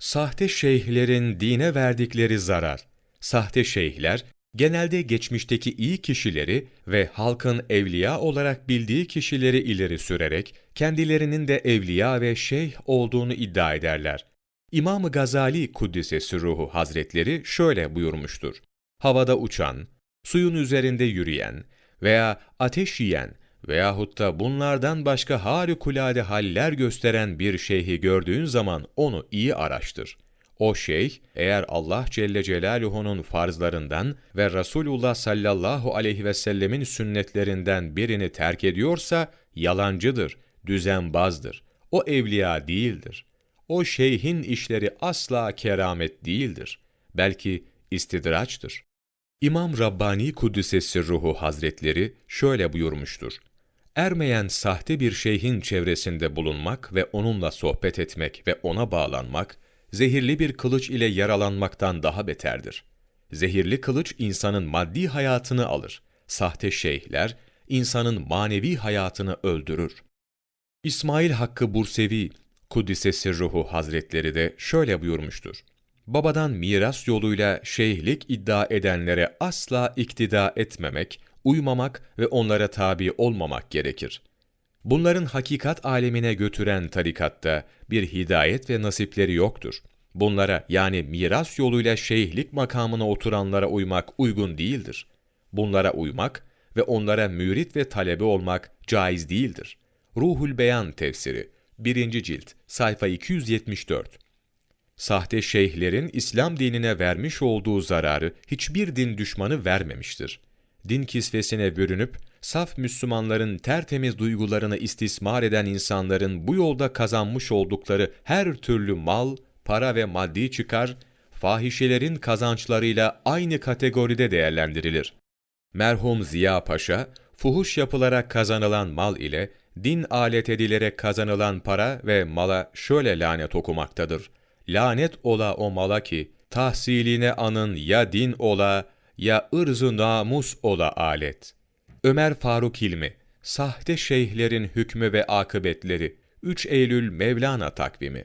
Sahte şeyhlerin dine verdikleri zarar. Sahte şeyhler, genelde geçmişteki iyi kişileri ve halkın evliya olarak bildiği kişileri ileri sürerek, kendilerinin de evliya ve şeyh olduğunu iddia ederler. İmam-ı Gazali Kuddisesi Ruhu Hazretleri şöyle buyurmuştur. Havada uçan, suyun üzerinde yürüyen veya ateş yiyen veyahut da bunlardan başka harikulade haller gösteren bir şeyhi gördüğün zaman onu iyi araştır. O şeyh, eğer Allah Celle Celaluhu'nun farzlarından ve Resulullah sallallahu aleyhi ve sellemin sünnetlerinden birini terk ediyorsa, yalancıdır, düzenbazdır. O evliya değildir. O şeyhin işleri asla keramet değildir. Belki istidraçtır. İmam Rabbani Kuddisesi Ruhu Hazretleri şöyle buyurmuştur. Ermeyen sahte bir şeyhin çevresinde bulunmak ve onunla sohbet etmek ve ona bağlanmak, zehirli bir kılıç ile yaralanmaktan daha beterdir. Zehirli kılıç insanın maddi hayatını alır. Sahte şeyhler, insanın manevi hayatını öldürür. İsmail Hakkı Bursevi, Kuddisesi Ruhu Hazretleri de şöyle buyurmuştur. Babadan miras yoluyla şeyhlik iddia edenlere asla iktida etmemek, uymamak ve onlara tabi olmamak gerekir. Bunların hakikat alemine götüren tarikatta bir hidayet ve nasipleri yoktur. Bunlara yani miras yoluyla şeyhlik makamına oturanlara uymak uygun değildir. Bunlara uymak ve onlara mürit ve talebe olmak caiz değildir. Ruhul Beyan tefsiri 1. cilt sayfa 274 Sahte şeyhlerin İslam dinine vermiş olduğu zararı hiçbir din düşmanı vermemiştir. Din kisvesine bürünüp, saf Müslümanların tertemiz duygularını istismar eden insanların bu yolda kazanmış oldukları her türlü mal, para ve maddi çıkar, fahişelerin kazançlarıyla aynı kategoride değerlendirilir. Merhum Ziya Paşa, fuhuş yapılarak kazanılan mal ile din alet edilerek kazanılan para ve mala şöyle lanet okumaktadır. Lanet ola o mala ki, tahsiline anın ya din ola, ya ırzı namus ola alet. Ömer Faruk Hilmi, Sahte Şeyhlerin Hükmü ve Akıbetleri, 3 Eylül Mevlana Takvimi